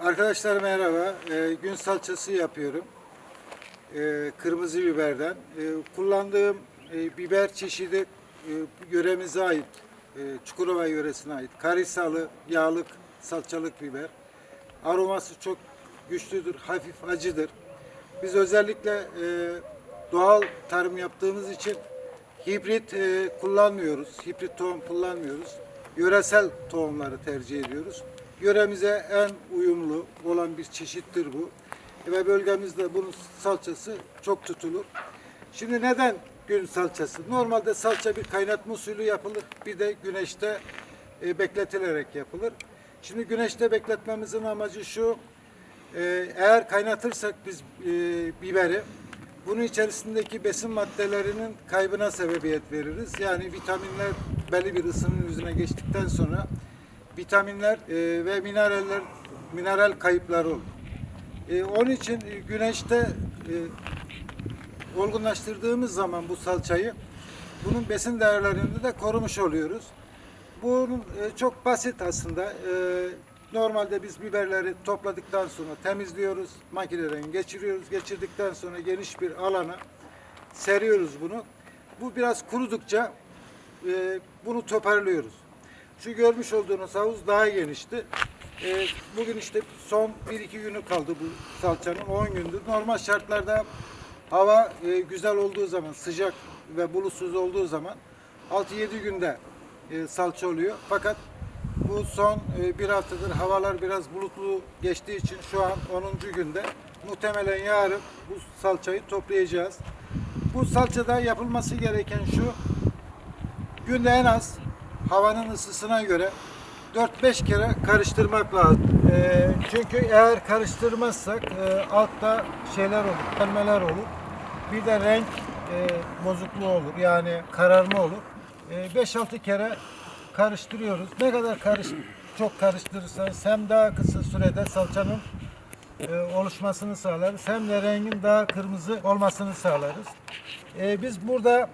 Arkadaşlar merhaba. Ee, gün salçası yapıyorum. Ee, kırmızı biberden. Ee, kullandığım e, biber çeşidi e, yöremize ait, e, Çukurova yöresine ait. Karisalı, yağlık, salçalık biber. Aroması çok güçlüdür, hafif acıdır. Biz özellikle e, doğal tarım yaptığımız için hibrit e, kullanmıyoruz. Hibrit tohum kullanmıyoruz. Yöresel tohumları tercih ediyoruz. Yöremize en uyumlu olan bir çeşittir bu. Ve bölgemizde bunun salçası çok tutulur. Şimdi neden gün salçası? Normalde salça bir kaynatma usulü yapılır. Bir de güneşte e, bekletilerek yapılır. Şimdi güneşte bekletmemizin amacı şu. e, eğer kaynatırsak biz e, biberi bunun içerisindeki besin maddelerinin kaybına sebebiyet veririz. Yani vitaminler belli bir ısının yüzüne geçtikten sonra vitaminler e, ve mineraller mineral kayıpları olur. E, onun için e, güneşte e, olgunlaştırdığımız zaman bu salçayı bunun besin değerlerini de korumuş oluyoruz. E, çok basit aslında. Normalde biz biberleri topladıktan sonra temizliyoruz, makineden geçiriyoruz. Geçirdikten sonra geniş bir alana seriyoruz bunu. Bu biraz kurudukça bunu toparlıyoruz. Şu görmüş olduğunuz havuz daha genişti. E, bugün işte son 1-2 günü kaldı bu salçanın 10 gündür. Normal şartlarda hava e, güzel olduğu zaman, sıcak ve bulutsuz olduğu zaman 6-7 günde e, salça oluyor. Fakat bu son e, bir haftadır havalar biraz bulutlu geçtiği için şu an 10. günde muhtemelen yarın bu salçayı toplayacağız. Bu salçada yapılması gereken şu günde en az havanın ısısına göre 4-5 kere karıştırmak lazım. Ee, çünkü eğer karıştırmazsak e, altta şeyler olur, pembeler olur. Bir de renk e, bozukluğu olur. Yani kararma olur. E, 5-6 kere karıştırıyoruz. Ne kadar karış çok karıştırırsanız hem daha kısa sürede salçanın e, oluşmasını sağlarız. Hem de rengin daha kırmızı olmasını sağlarız. E, biz burada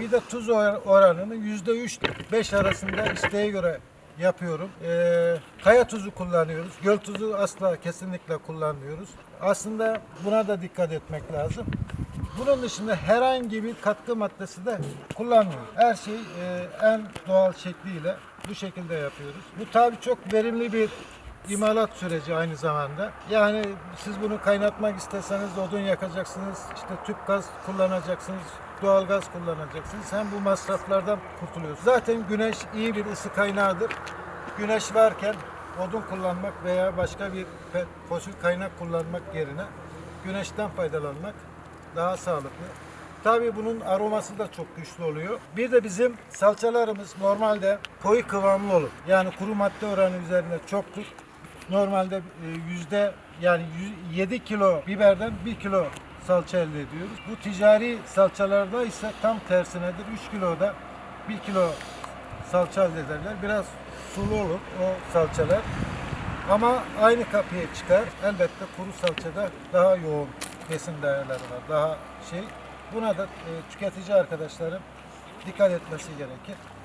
bir de tuz or- oranını yüzde üç beş arasında isteğe göre yapıyorum. E, kaya tuzu kullanıyoruz. Göl tuzu asla kesinlikle kullanmıyoruz. Aslında buna da dikkat etmek lazım. Bunun dışında herhangi bir katkı maddesi de kullanmıyoruz. Her şey e, en doğal şekliyle bu şekilde yapıyoruz. Bu tabii çok verimli bir imalat süreci aynı zamanda. Yani siz bunu kaynatmak isteseniz odun yakacaksınız, işte tüp gaz kullanacaksınız, doğal gaz kullanacaksınız. Hem bu masraflardan kurtuluyorsunuz. Zaten güneş iyi bir ısı kaynağıdır. Güneş varken odun kullanmak veya başka bir fosil kaynak kullanmak yerine güneşten faydalanmak daha sağlıklı. Tabii bunun aroması da çok güçlü oluyor. Bir de bizim salçalarımız normalde koyu kıvamlı olur. Yani kuru madde oranı üzerinde çoktur. Normalde e, yüzde yani 7 kilo biberden 1 kilo salça elde ediyoruz. Bu ticari salçalarda ise tam tersinedir. 3 kiloda 1 kilo salça elde ederler. Biraz sulu olur o salçalar. Ama aynı kapıya çıkar. Elbette kuru salçada daha yoğun besin değerleri var. Daha şey. Buna da e, tüketici arkadaşlarım dikkat etmesi gerekir.